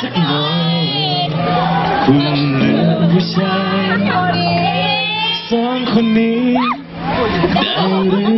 สักหน่อยคุณเหมือนผู้ชายสองคนนี้ได้หรือ